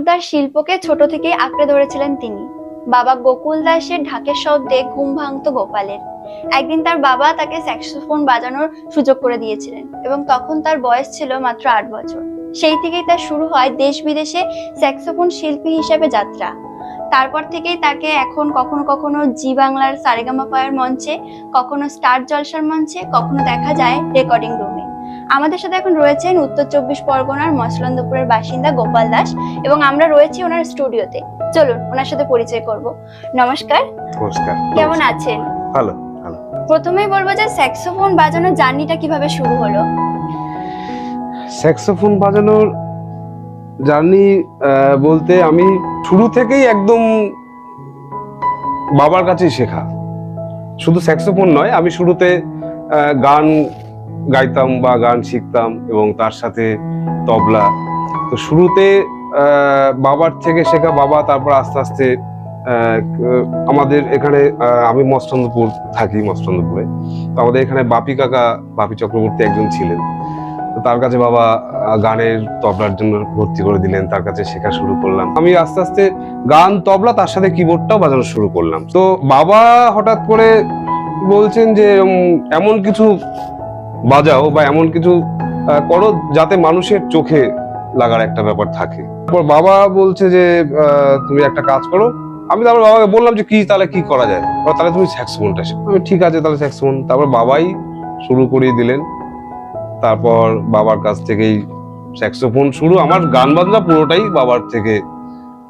ঠাকুরদার শিল্পকে ছোট থেকেই আঁকড়ে ধরেছিলেন তিনি। বাবা গোকুল দাসের ঢাকের শব্দে ঘুম ভাঙত গোপালের। একদিন তার বাবা তাকে স্যাক্সোফোন বাজানোর সুযোগ করে দিয়েছিলেন এবং তখন তার বয়স ছিল মাত্র আট বছর। সেই থেকেই তার শুরু হয় দেশ বিদেশে স্যাক্সোফোন শিল্পী হিসেবে যাত্রা। তারপর থেকেই তাকে এখন কখনো কখনো জি বাংলার সারেগামা পায়ের মঞ্চে, কখনো স্টার জলসার মঞ্চে, কখনো দেখা যায় রেকর্ডিং রুমে। আমাদের সাথে এখন রয়েছেন উত্তর চব্বিশ পরগনার মসলন্দপুরের বাসিন্দা গোপাল দাস এবং আমরা রয়েছি ওনার স্টুডিওতে। চলুন ওনার সাথে পরিচয় করব। নমস্কার। নমস্কার। কেমন আছেন? ভালো ভালো। প্রথমেই বলব যে স্যাক্সোফোন বাজানোর জার্নিটা কীভাবে শুরু হলো? স্যাক্সোফোন বাজানোর জার্নি বলতে আমি শুরু থেকেই একদম বাবার কাছেই শেখা। শুধু স্যাক্সোফোন নয় আমি শুরুতে গান গাইতাম বা গান শিখতাম এবং তার সাথে তবলা। তো শুরুতে বাবার থেকে শেখা বাবা, তারপর আস্তে আস্তে আমাদের এখানে আমি মস্তন্দপুর থাকি মস্তন্দপুরে তো আমাদের এখানে বাপি কাকা, বাপি চক্রবর্তী একজন ছিলেন। তো তার কাছে বাবা গানের, তবলার জন্য ভর্তি করে দিলেন, তার কাছে শেখা শুরু করলাম। আমি আস্তে আস্তে গান, তবলা, তার সাথে কিবোর্ডটাও বাজানো শুরু করলাম। তো বাবা হঠাৎ করে বলছেন যে এমন কিছু বাজাও বা এমন কিছু করো যাতে মানুষের চোখে লাগার একটা ব্যাপার থাকে। তারপর বাবা বলছে যে তুমি একটা কাজ করো। আমি তারপর বাবাকে বললাম যে, কি, তাহলে কি করা যায়? তাহলে তুমি স্যাক্সফোনটা ঠিক আছে, তাহলে স্যাক্সফোন তারপর বাবাই শুরু করিয়ে দিলেন। তারপর বাবার কাছ থেকেই স্যাক্সোফোন শুরু। আমার গান বাজনা পুরোটাই বাবার থেকে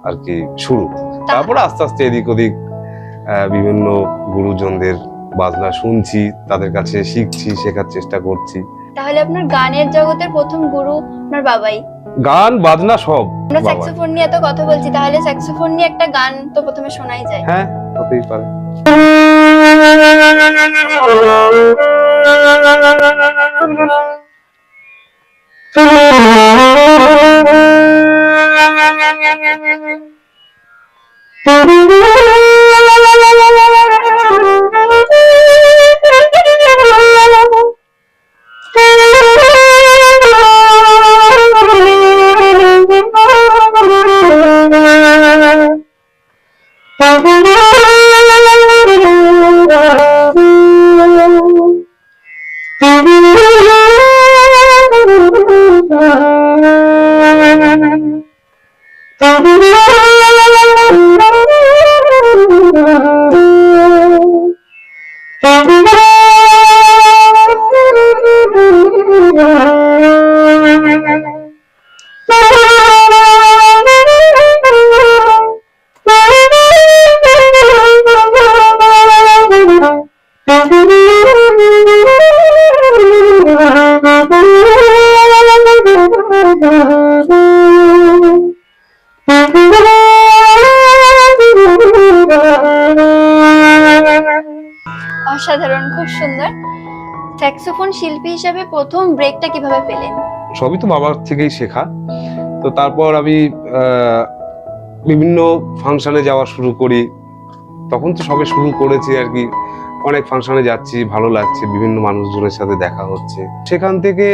আর কি শুরু। তারপর আস্তে আস্তে এদিক ওদিক বিভিন্ন গুরুজনদের বাজনা শুনছি তাদের কাছে শিখছি শেখার চেষ্টা করছি। তাহলে আপনার গানের জগতের প্রথম গুরু আপনার বাবাই? গান বাজনা সব আমরা স্যাক্সোফোন নিয়ে এত কথা বলছি তাহলে স্যাক্সোফোন নিয়ে একটা গান তো প্রথমে শোনাই যায়। হ্যাঁ হতেই পারে। অসাধারণ স্যাক্সোফোন শিল্পী হিসেবে প্রথম ব্রেকটা কীভাবে পেলেন? সবই তো বাবার থেকেই শেখা। তো তারপর আমি বিভিন্ন ফাংশনে যাওয়া শুরু করি। তখন তো সবে শুরু করেছি আর কি। অনেক ফাংশনে যাচ্ছি, ভালো লাগছে, বিভিন্ন মানুষজনের সাথে দেখা হচ্ছে। সেখান থেকে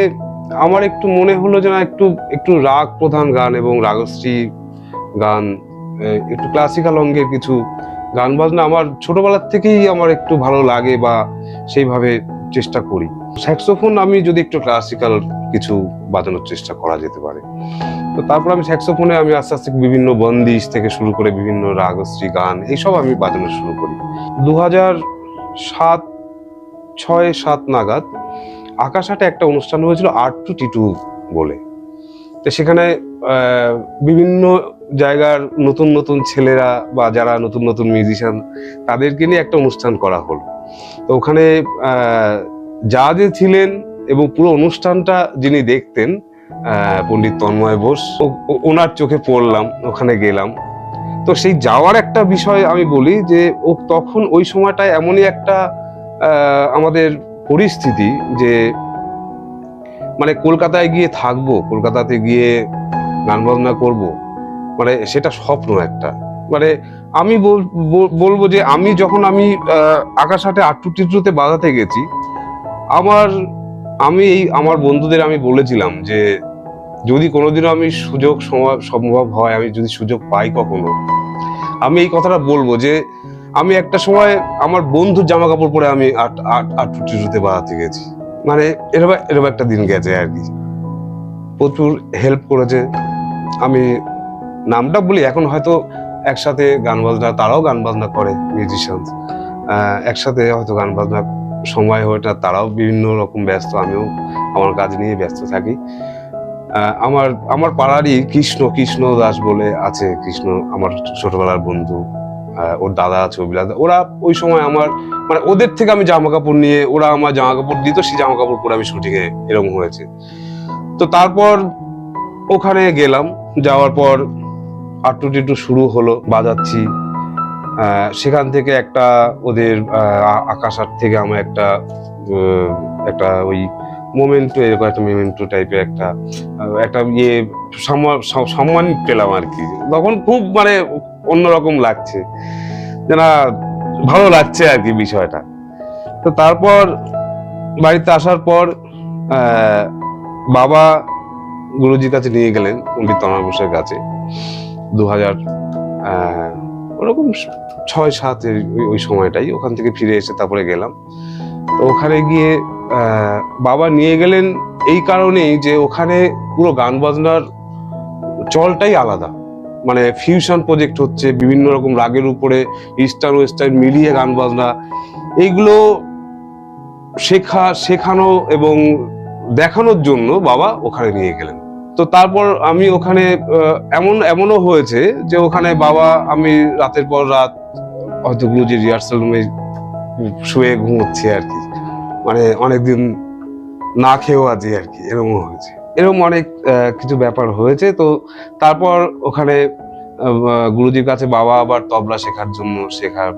আমার একটু মনে হলো যে না, একটু একটু রাগ প্রধান গান এবং রাগশ্রী গান একটু ক্লাসিক্যাল অঙ্গের কিছু গান বাজনা আমার ছোটবেলার থেকেই আমার একটু ভালো লাগে বা সেইভাবে চেষ্টা করি। স্যাক্সোফোন আমি যদি একটু ক্লাসিক্যাল কিছু বাজানোর চেষ্টা করা যেতে পারে। তো তারপর আমি স্যাক্সোফোনে আমি আস্তে আস্তে বিভিন্ন বন্দিশ থেকে শুরু করে বিভিন্ন রাগশ্রী গান, এইসব আমি বাজানো শুরু করি। দু হাজার সাত, ছয়, সাত নাগাদ আকাশাটে একটা অনুষ্ঠান হয়েছিল আর্ট টু টি টু বলে। তো সেখানে বিভিন্ন জায়গার নতুন নতুন ছেলেরা বা যারা নতুন নতুন মিউজিশিয়ান তাদেরকে নিয়ে একটা অনুষ্ঠান করা হলো। তো ওখানে যা যে ছিলেন এবং পুরো অনুষ্ঠানটা যিনি দেখতেন পণ্ডিত তন্ময় বোস ওনার চোখে পড়লাম, ওখানে গেলাম। তো সেই যাওয়ার একটা বিষয় আমি বলি যে, ও তখন ওই সময়টায় এমনই একটা আমাদের পরিস্থিতি যে মানে কলকাতায় গিয়ে থাকব, কলকাতাতে গিয়ে গান বাজনা করব মানে সেটা স্বপ্ন একটা। মানে আমি বল- বল- বলব যে আমি যখন আমি আহ, আকাশহাটে আটটু টিটুতে বাজাতে গেছি আমার আমি এই আমার বন্ধুদের আমি বলেছিলাম যে যদি কোনোদিনও আমি সুযোগ সম্ভব হয় আমি যদি সুযোগ পাই কখনো আমি এই কথাটা বলব যে আমি একটা সময় আমার বন্ধুর জামা কাপড় পরে আমি আট আট আট টিটুতে বাড়াতে গেছি। মানে এরকম এরকম একটা দিন গেছে আর কি। প্রচুর হেল্প করেছে। আমি নামটা বলি এখন হয়তো একসাথে গান বাজনা, তারাও গান বাজনা করে মিউজিশিয়ান একসাথে হয়তো গান বাজনা সময় হয় না, তারাও বিভিন্ন রকম ব্যস্ত, আমিও আমার কাজ নিয়ে ব্যস্ত থাকি। আমার আমার পাড়ারই কৃষ্ণ কৃষ্ণ দাস বলে আছে কৃষ্ণ, আমার ছোটবেলার বন্ধু। ওর দাদা আছে দা। ওরা ওই সময় আমার মানে ওদের থেকে আমি জামা কাপড় নিয়ে, ওরা আমার জামা কাপড় দিত, সেই জামা কাপড় পরে আমি শুটিংয়ে এরকম হয়েছে। তো তারপর ওখানে গেলাম, যাওয়ার পর আটটু টিটু শুরু হলো, বাজাচ্ছি। সেখান থেকে একটা ওদের আকাশ আট থেকে আমার একটা একটা ওই মোমেন্টো, এরকম একটা মোমেন্টো টাইপের একটা একটা ইয়ে সম্মান পেলাম আর কি। তখন খুব মানে অন্যরকম লাগছে। না ভালো লাগছে আর কি বিষয়টা। তো তারপর বাড়িতে আসার পর বাবা গুরুজির কাছে নিয়ে গেলেন পণ্ডিত তনয় ঘোষের কাছে। দু হাজার ওরকম ছয় সাত ওই- সময়টাই ওখান থেকে ফিরে এসে তারপরে গেলাম। তো ওখানে গিয়ে বাবা নিয়ে গেলেন এই কারণেই যে ওখানে পুরো গান বাজনার চলটাই আলাদা। মানে ফিউশন প্রজেক্ট হচ্ছে, বিভিন্ন রকম রাগের উপরে ইস্টার্ন ওয়েস্টার্ন মিলিয়ে গান বাজনা। এইগুলো শেখা, শেখানো এবং দেখানোর জন্য বাবা ওখানে নিয়ে গেলেন। তো তারপর আমি ওখানে এমন, এমনও হয়েছে যে ওখানে বাবা আমি রাতের পর রাত হয়তো গুরুজি রিহার্সাল রুমে শুয়ে ঘুমোচ্ছি আর কি। মানে অনেকদিন না খেয়েও আছি আর কি এরকম হয়েছে। এরকম অনেক কিছু ব্যাপার হয়েছে। তো তারপর ওখানে গুরুজির কাছে বাবা আবার তবলা শেখার জন্য শেখার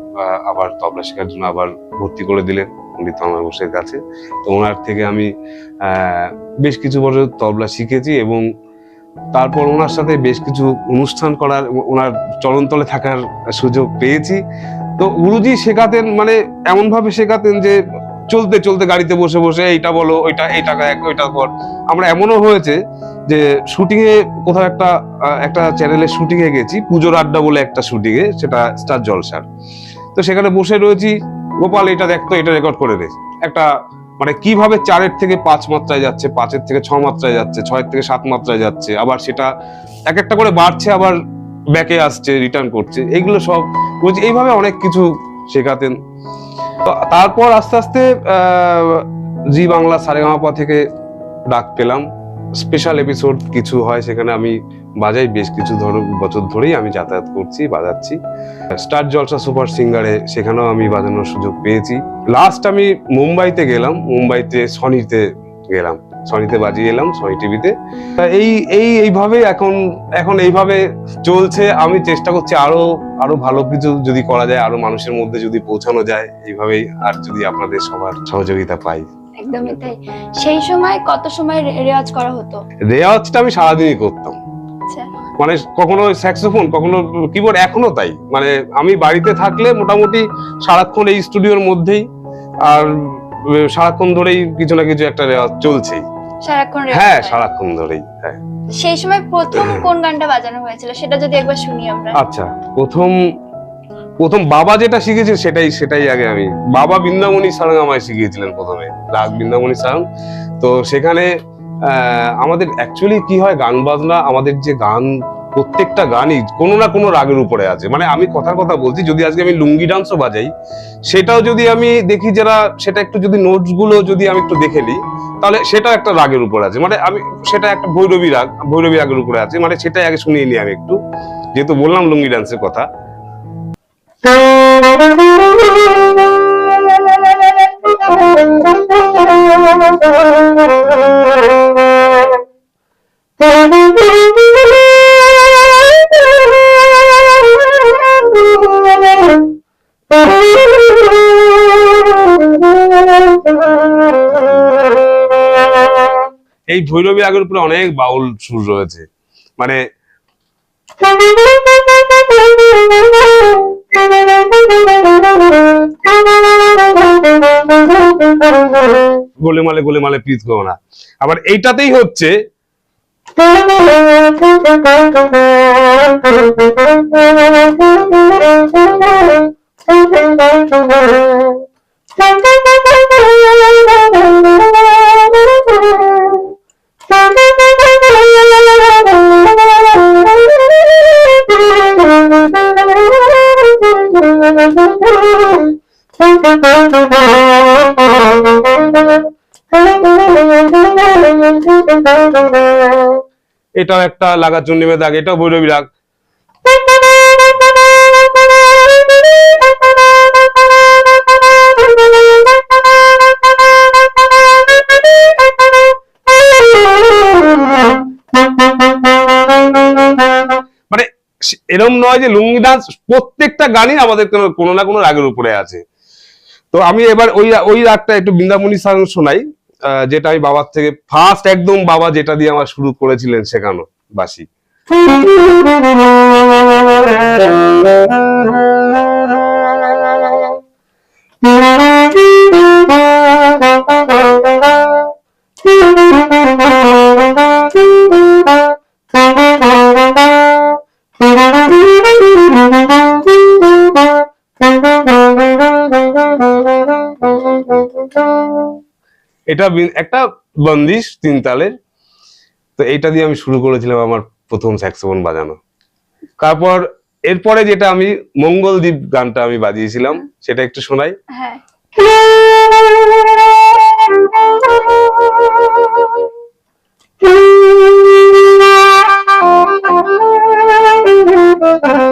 আবার তবলা শেখার জন্য আবার ভর্তি করে দিলেন। পণ্ডিত আমার ঘোষের কাছে তো ওনার থেকে আমি বেশ কিছু বছর তবলা শিখেছি এবং তারপর ওনার সাথে বেশ কিছু অনুষ্ঠান করার, ওনার চরণতলে থাকার সুযোগ পেয়েছি। তো গুরুজি শেখাতেন মানে এমনভাবে শেখাতেন যে চলতে চলতে গাড়িতে বসে বসে এইটা বলো, ওইটা এই টাকা এক ওইটা কর। আমরা এমনও হয়েছে যে শুটিংয়ে কোথাও একটা একটা চ্যানেলের শুটিং এ গেছি, পুজোর আড্ডা বলে একটা শুটিং এ, সেটা স্টার জলসার তো সেখানে বসে রয়েছি গোপাল, এটা দেখতো এটা রেকর্ড করে দে। একটা মানে কীভাবে চারের থেকে পাঁচ মাত্রায় যাচ্ছে, পাঁচের থেকে ছ মাত্রায় যাচ্ছে, ছয়ের থেকে সাত মাত্রায় যাচ্ছে, আবার সেটা এক একটা করে বাড়ছে, আবার ব্যাকে আসছে রিটার্ন করছে এইগুলো সব বলছি, এইভাবে অনেক কিছু শেখাতেন। তারপর আস্তে আস্তে জি বাংলা সারেগামাপা থেকে ডাক পেলাম। স্পেশাল এপিসোড কিছু হয় সেখানে আমি বাজাই বেশ কিছু ধর- বছর ধরেই আমি যাতায়াত করছি বাজাচ্ছি। স্টার জলসা সুপার সিঙ্গারে সেখানেও আমি বাজানোর সুযোগ পেয়েছি। লাস্ট আমি মুম্বাইতে গেলাম মুম্বাইতে সনিতে গেলাম। সনিতে বাজিয়ে এলাম সনি টিভিতে। এই এই এইভাবে এখন এখন এইভাবে চলছে। আমি চেষ্টা করছি আরও আরও ভালো কিছু যদি করা যায় আরও মানুষের মধ্যে যদি পৌঁছানো যায় এইভাবেই আর যদি আপনাদের সবার সহযোগিতা পাই। একদমই তাই। সেই সময় কত সময় রেওয়াজ করা হতো? রেওয়াজটা আমি সারাদিনই করতাম। মানে কখনো স্যাক্সোফোন কখনো কিবোর্ড এখনও তাই। মানে আমি বাড়িতে থাকলে মোটামুটি সারাক্ষণ এই স্টুডিওর মধ্যেই আর সারাক্ষণ ধরেই কিছু না কিছু একটা চলছেই সারাক্ষণ হ্যাঁ সারাক্ষণ ধরেই হ্যাঁ। সেই সময় প্রথম কোন গানটা বাজানো হয়েছিল সেটা যদি একবার শুনি আমরা। আচ্ছা প্রথম প্রথম বাবা যেটা শিখেছে সেটাই সেটাই আগে আমি। বাবা বৃন্দামণি সারং আমায় শিখিয়েছিলেন প্রথমে রাগ বৃন্দামণি সারং তো সেখানে আমাদের অ্যাকচুয়ালি কি হয়, গান বাজনা আমাদের যে গান, প্রত্যেকটা গানই কোনো না কোনো রাগের উপরে আছে। মানে আমি কথার কথা বলছি, যদি আজকে আমি লুঙ্গি ডান্সও বাজাই, সেটাও যদি আমি দেখি যারা, সেটা একটু যদি নোটসগুলো যদি আমি একটু দেখে নিই, তাহলে সেটা একটা রাগের উপর আছে। মানে আমি, সেটা একটা ভৈরবী রাগ, ভৈরবী রাগের উপরে আছে। মানে সেটাই আগে শুনিয়ে নিই আমি একটু। যেহেতু বললাম লুঙ্গি ডান্সের কথা। এই ভৈরবী রাগের উপরে অনেক বাউল সুর রয়েছে। মানে গোলেমালে গোলেমালে প্রীত করো না। আবার এইটাতেই হচ্ছে এটাও একটা লাগার জন্য দাগ এটাও ভৈরবী রাগ মানে এরম নয় যে লুঙ্গি ডান্স প্রত্যেকটা গানই আমাদের কোনো- না কোনো রাগের উপরে আছে। তো আমি এবার ওই ওই রাগটা একটু বৃন্দাবনী সাং শোনাই। যেটা আমি বাবার থেকে ফার্স্ট একদম বাবা যেটা দিয়ে আমার শুরু করেছিলেন শেখানো বাসি এটা একটা বন্দিশ তিন তালের তো এটা দিয়ে আমি শুরু করেছিলাম আমার প্রথম স্যাক্সোফোন বাজানো। তারপর এরপরে যেটা আমি মঙ্গলদ্বীপ গানটা আমি বাজিয়েছিলাম সেটা একটু শোনাই। হ্যাঁ।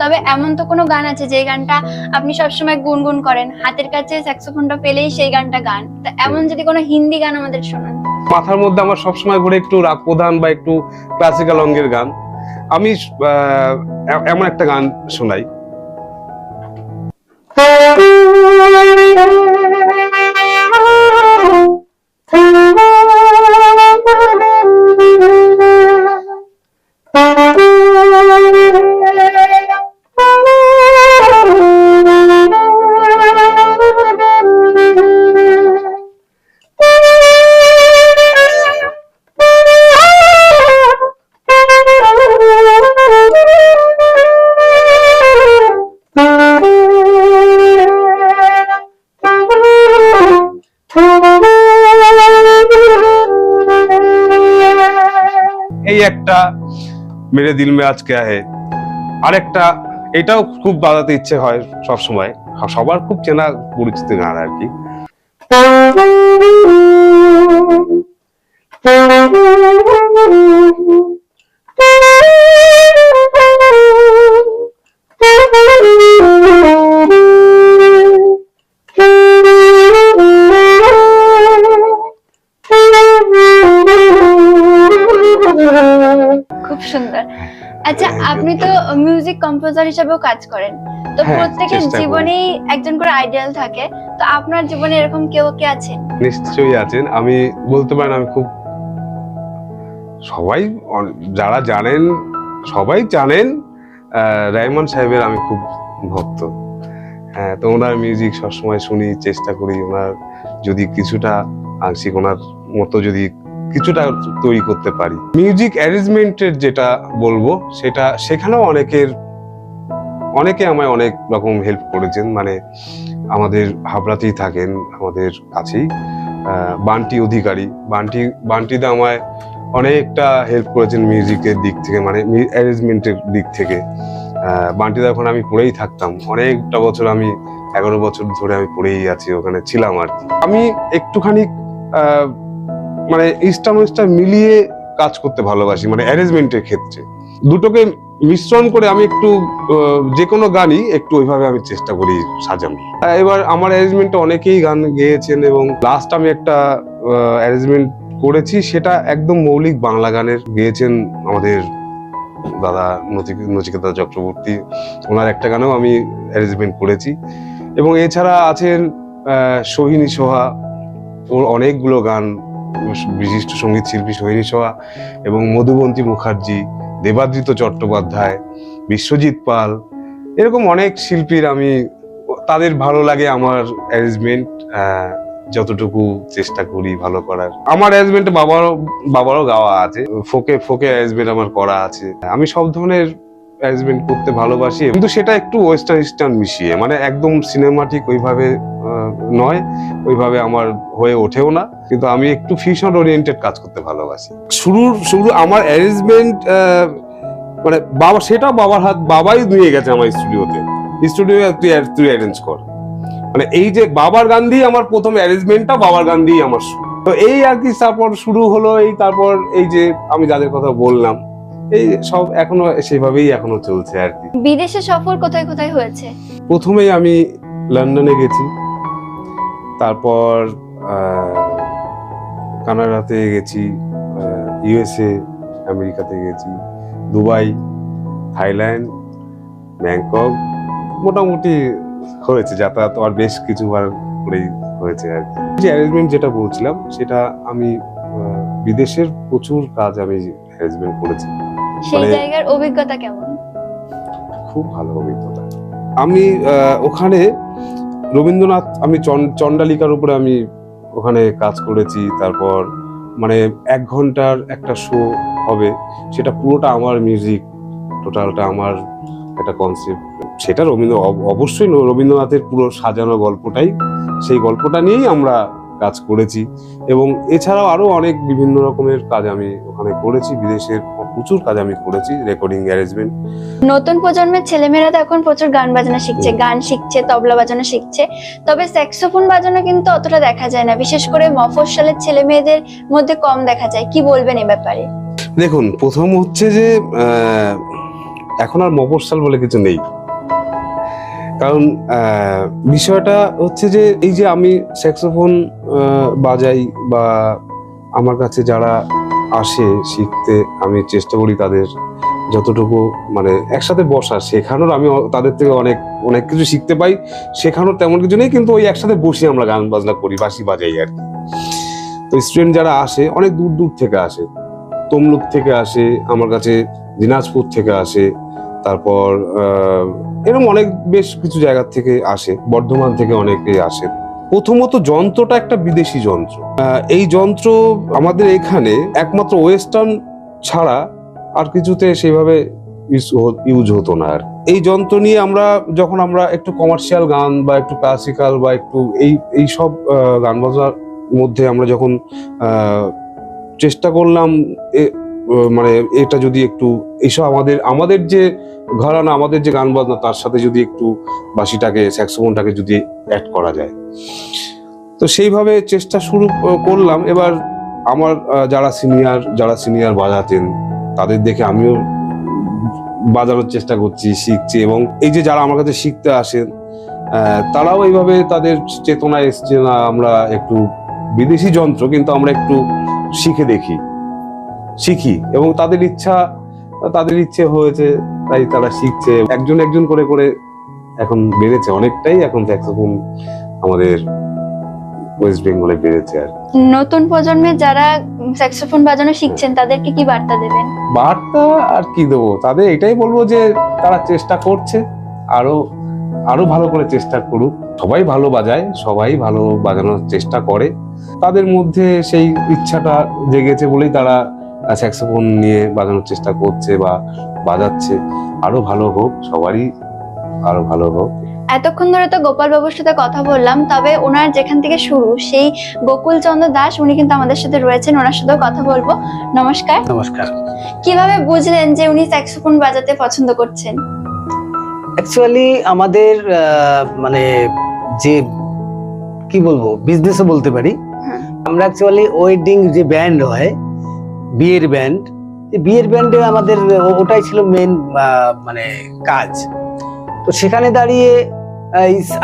তবে এমন তো কোনো গান আছে যে গানটা আপনি সবসময় গুনগুন করেন। হাতের কাছে স্যাক্সোফোনটা পেলেই সেই গানটা গান। তা এমন যদি কোনো হিন্দি গান আমাদের শোনান। মাথার মধ্যে আমার সবসময় ঘুরে একটু রাগ প্রধান বা একটু ক্লাসিক্যাল অঙ্গের গান। আমি এমন একটা গান শোনাই। মেরে দিল মে আজ কেয়া হে আরেকটা, এটাও খুব বাজাতে ইচ্ছে হয় সব সময় সবার খুব চেনা পরিচিত গান আর কি। মিউজিক কম্পোজার হিসেবেও কাজ করেন। তো হ্যাঁ, প্রত্যেকের জীবনেই একজন করে আইডিয়াল থাকে। তো আপনার জীবনে এরকম কেউ কে আছেন নিশ্চয়ই আছেন। আমি বলতে পারেন আমি খুব সবাই যারা জানেন সবাই জানেন রায়মান সাহেবের আমি খুব ভক্ত। হ্যাঁ তো ওনার মিউজিক সবসময় শুনি চেষ্টা করি। ওনার যদি কিছুটা আংশিক ওনার মতো যদি কিছুটা তৈরি করতে পারি। মিউজিক অ্যারেঞ্জমেন্টের যেটা বলব, সেটা সেখানেও অনেকের, অনেকে আমায় অনেক রকম হেল্প করেছেন। মানে আমাদের হাবড়াতেই থাকেন, আমাদের কাছেই। বান্টি অধিকারী। বান্টি, বান্টিদা আমায় অনেকটা হেল্প করেছেন মিউজিকের দিক থেকে মানে অ্যারেঞ্জমেন্টের দিক থেকে। বান্টিদা ওখানে আমি পড়েই থাকতাম। অনেকটা বছর আমি, এগারো বছর ধরে আমি পড়েই আছি, ওখানে ছিলাম আর কি। আমি একটুখানি মানে ইস্টার ওয়েস্টার মিলিয়ে কাজ করতে ভালোবাসি মানে অ্যারেঞ্জমেন্টের ক্ষেত্রে। দুটোকে মিশ্রণ করে আমি একটু যে কোনো গানই একটু ওইভাবে আমি চেষ্টা করি সাজানো এবার আমার অ্যারেঞ্জমেন্টে অনেকেই গান গেয়েছেন এবং লাস্ট আমি একটা অ্যারেঞ্জমেন্ট করেছি, সেটা একদম মৌলিক বাংলা গানের গেয়েছেন আমাদের দাদা নচি- নচিকেতা চক্রবর্তী। ওনার একটা গানেও আমি অ্যারেঞ্জমেন্ট করেছি। এবং এছাড়া আছেন সোহিনী সোহা। ওর অনেকগুলো গান বিশিষ্ট সংগীত শিল্পী সোহিনী সোহা এবং মধুবন্তী মুখার্জি দেবাদৃত চট্টোপাধ্যায়, বিশ্বজিৎ পাল, এরকম অনেক শিল্পীর আমি, তাদের ভালো লাগে আমার অ্যারেঞ্জমেন্ট যতটুকু চেষ্টা করি ভালো করার। আমার অ্যারেঞ্জমেন্টে বাবারও বাবারও গাওয়া আছে, ফোকে ফোকে অ্যারেঞ্জমেন্ট আমার করা আছে। আমি সব ধরনের অ্যারেঞ্জমেন্ট করতে ভালোবাসি, কিন্তু সেটা একটু ওয়েস্টার্ন ইস্টার্ন মিশিয়ে। মানে একদম সিনেমাটিক ওইভাবে নয়, ওইভাবে আমার হয়ে ওঠেও না, কিন্তু আমি একটু ফিউশন ওরিয়েন্টেড কাজ করতে ভালোবাসি। শুরুর, শুরু আমার অ্যারেঞ্জমেন্ট মানে বাবা, সেটা বাবার হাত, বাবাই নিয়ে গেছে আমার স্টুডিওতে স্টুডিও তুই তুই অ্যারেঞ্জ কর। মানে এই যে বাবার গান দিয়ে আমার প্রথম অ্যারেঞ্জমেন্টটা বাবার গান দিয়েই আমার তো এই আর কি তারপর শুরু হলো, এই তারপর এই যে আমি যাদের কথা বললাম এই সব এখনও সেভাবেই এখনও চলছে আর কি। বিদেশে সফর কোথায় কোথায় হয়েছে? প্রথমেই আমি লন্ডনে গেছি। তারপর কানাডাতে গেছি ইউএসএ আমেরিকাতে গেছি দুবাই থাইল্যান্ড ব্যাংকক মোটামুটি হয়েছে যাতায়াত আর বেশ কিছুবার করেই হয়েছে আর কি। যে অ্যারেঞ্জমেন্ট যেটা বলছিলাম সেটা আমি বিদেশের প্রচুর কাজ আমি অ্যারেঞ্জমেন্ট করেছি। সেই মানে- জায়গার অভিজ্ঞতা কেমন? খুব ভালো অভিজ্ঞতা। আমি ওখানে রবীন্দ্রনাথ আমি চণ্ডালিকার উপরে আমি ওখানে কাজ করেছি তারপর মানে এক ঘণ্টার একটা শো হবে সেটা পুরোটা আমার মিউজিক টোটালটা আমার একটা কনসেপ্ট সেটা রবীন্দ্র অব- অবশ্যই রবীন্দ্রনাথের পুরো সাজানো গল্পটাই সেই গল্পটা নিয়েই আমরা কাজ করেছি এবং এছাড়াও আরও অনেক বিভিন্ন রকমের কাজ আমি ওখানে করেছি বিদেশের প্রচুর কাজ আমি করেছি রেকর্ডিং অ্যারেঞ্জমেন্ট নতুন প্রজন্মের ছেলেমেয়েরা তো এখন প্রচুর গান বাজনা শিখছে গান শিখছে তবলা বাজানো শিখছে তবে স্যাক্সোফোন বাজানো কিন্তু অতটা দেখা যায় না বিশেষ করে মফস্বলের ছেলে মেয়েদের মধ্যে কম দেখা যায় কি বলবেন এ ব্যাপারে? দেখুন প্রথম হচ্ছে যে এখন আর মফস্বল বলে কিছু নেই। কারণ বিষয়টা হচ্ছে যে এই যে আমি স্যাক্সোফোন বাজাই বা আমার কাছে যারা আসে শিখতে, আমি চেষ্টা করি তাদের যতটুকু মানে একসাথে বসা শেখানোর আমি তাদের থেকে অনেক অনেক কিছু শিখতে পাই। শেখানোর তেমন কিছু নেই, কিন্তু ওই একসাথে বসে আমরা গান বাজনা করি বাসি বাজাই আর কি। তো স্টুডেন্ট যারা আসে, অনেক দূর দূর থেকে আসে, তমলুক থেকে আসে, আমার কাছে দিনাজপুর থেকে আসে তারপর এরকম অনেক বেশ কিছু জায়গা থেকে আসে, বর্ধমান থেকে অনেকে আসে। প্রথমত যন্ত্রটা একটা বিদেশি যন্ত্র। এই যন্ত্র আমাদের এখানে একমাত্র ওয়েস্টার্ন ছাড়া আর কিছুতে সেইভাবে ইউজ হতো না আর। এই যন্ত্র নিয়ে আমরা, যখন আমরা একটু কমার্শিয়াল গান বা একটু ক্লাসিক্যাল বা একটু এই এই সব গান বাজার মধ্যে আমরা যখন চেষ্টা করলাম মানে এটা যদি একটু এইসব আমাদের আমাদের যে ঘরানা, আমাদের যে গান বাজনা তার সাথে যদি একটু বাঁশিটাকে স্যাক্সোফোনটাকে যদি অ্যাড করা যায়। তো সেইভাবে চেষ্টা শুরু করলাম। এবার আমার যারা সিনিয়র যারা সিনিয়র বাজাতেন, তাদের দেখে আমিও বাজানোর চেষ্টা করছি, শিখছি এবং এই যে যারা আমার কাছে শিখতে আসেন তারাও এইভাবে তাদের চেতনায় এসছে না আমরা একটু বিদেশি যন্ত্র, কিন্তু আমরা একটু শিখে দেখি। শিখি এবং তাদের ইচ্ছা তাদের ইচ্ছে হয়েছে তাই তারা শিখছে। একজন একজন করে করে এখন বেড়েছে অনেকটাই এখন স্যাক্সোফোন আমাদের ওয়েস্ট বেঙ্গলে বেড়েছে আর নতুন প্রজন্মের যারা স্যাক্সোফোন বাজানো শিখছেন তাদেরকে কি বার্তা দেবেন? বার্তা আর কি দেবো? তাদের এটাই বলব যে তারা চেষ্টা করছে আরও আরও ভালো করে চেষ্টা করুক। সবাই ভালো বাজায় সবাই ভালো বাজানোর চেষ্টা করে। তাদের মধ্যে সেই ইচ্ছাটা জেগেছে বলেই তারা স্যাক্সোফোন নিয়ে বাজানোর চেষ্টা করছে বা বাজাচ্ছে। আরও ভালো হোক সবারই আরও ভালো হোক। এতক্ষণ ধরে তো গোপাল বাবুর সাথে কথা বললাম তবে ওনার যেখান থেকে শুরু সেই গোকুল চন্দ্র দাস উনি কিন্তু আমাদের সাথে রয়েছেন ওনার সাথেও কথা বলব। নমস্কার। নমস্কার। কীভাবে বুঝলেন যে উনি স্যাক্সোফোন বাজাতে পছন্দ করছেন? অ্যাকচুয়ালি আমাদের আহ, মানে যে কি বলব বিজনেসও বলতে পারি। হ্যাঁ। আমরা অ্যাকচুয়ালি ওয়েডিং যে ব্যান্ড হয় বিয়ের ব্যান্ড বিয়ের ব্যান্ডে আমাদের, ওটাই ছিল মেন মানে কাজ। তো সেখানে দাঁড়িয়ে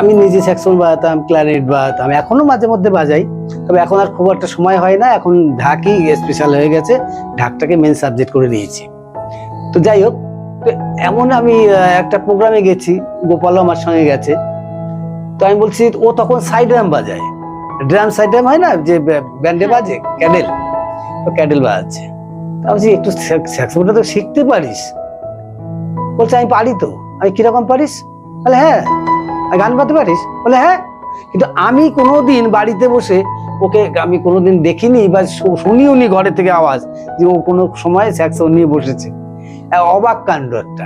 আমি নিজে স্যাক্সন বাজাতাম ক্লারিনেট বাজাতাম। এখনও মাঝে মধ্যে বাজাই, তবে এখন আর খুব একটা সময় হয় না। এখন ঢাকই স্পেশাল হয়ে গেছে, ঢাকটাকে মেন সাবজেক্ট করে নিয়েছি। তো যাই হোক এমন আমি একটা প্রোগ্রামে গেছি, গোপালও আমার সঙ্গে গেছে। তো আমি বলছি, ও তখন সাইড র্যাম বাজায়। ড্রাম সাইটেম হয় না, যে ব্যান্ডে বাজে ক্যাডেল তো ক্যাডেল বাজাচ্ছে একটু স্যাক্সোফোনটা তো শিখতে পারিস। বলছে, আমি পারি তো। আমি কীরকম পারিস? বলে হ্যাঁ। আর গান গাইতে পারিস? বলে হ্যাঁ। কিন্তু আমি কোনোদিন বাড়িতে বসে ওকে আমি কোনোদিন দেখিনি বা শু- শুনিও নি ঘরে থেকে আওয়াজ যে ও কোনো সময় স্যাক্সোফোন নিয়ে বসেছে। অবাক কাণ্ড একটা।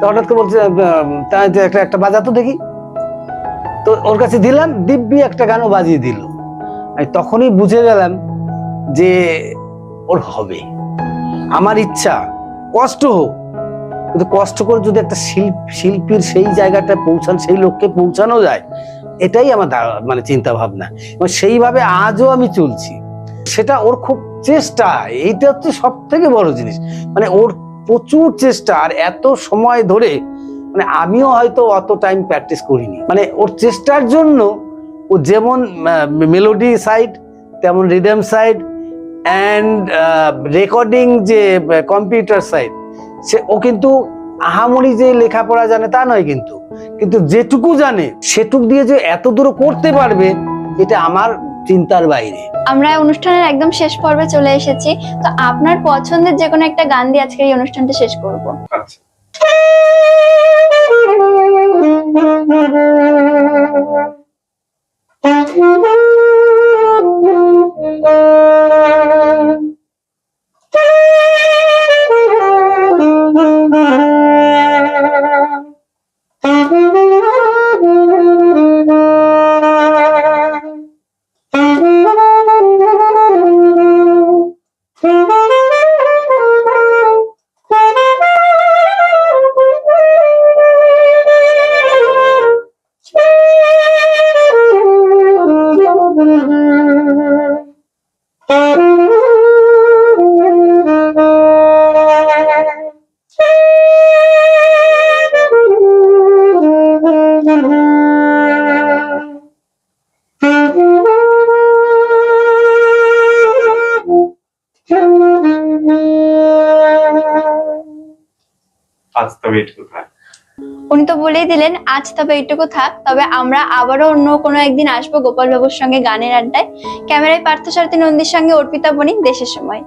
তো হঠাৎ করে বলছে একটা একটা বাজাতো দেখি। তো ওর কাছে দিলাম, দিব্যি একটা গানও বাজিয়ে দিল। আমি তখনই বুঝে গেলাম যে ওর হবে। আমার ইচ্ছা, কষ্ট হোক, কিন্তু কষ্ট করে যদি একটা শিল্প, শিল্পীর সেই জায়গাটা পৌঁছান, সেই লোককে পৌঁছানো যায়, এটাই আমার মানে চিন্তা ভাবনা এবং সেইভাবে আজও আমি চলছি। সেটা ওর খুব চেষ্টা, এইটা হচ্ছে সব থেকে বড় জিনিস। মানে ওর প্রচুর চেষ্টা, আর এত সময় ধরে মানে আমিও হয়তো অত টাইম প্র্যাকটিস করিনি। মানে ওর চেষ্টার জন্য ও যেমন মেলোডি সাইড তেমন রিদম সাইড অ্যান্ড রেকর্ডিং যে কম্পিউটার সাইড সে ও কিন্তু আহামরি যে লেখাপড়া জানে তা নয় কিন্তু। কিন্তু যেটুকু জানে সেটুক দিয়ে যে এত দূর করতে পারবে এটা আমার চিন্তার বাইরে। আমরা অনুষ্ঠানের একদম শেষ পর্বে চলে এসেছি। তো আপনার পছন্দের যে কোনো একটা গান দিয়ে আজকের এই অনুষ্ঠানটা শেষ করব। আচ্ছা। আজ তবে এটুকু থাক উনি তো বলেই দিলেন, আজ তবে এটুকু থাক, তবে আমরা আবারও অন্য কোনো একদিন আসব গোপাল বাবুর সঙ্গে গানের আড্ডায়। ক্যামেরায় পার্থ সারথী নন্দীর সঙ্গে অর্পিতা বনি দেশের সময়।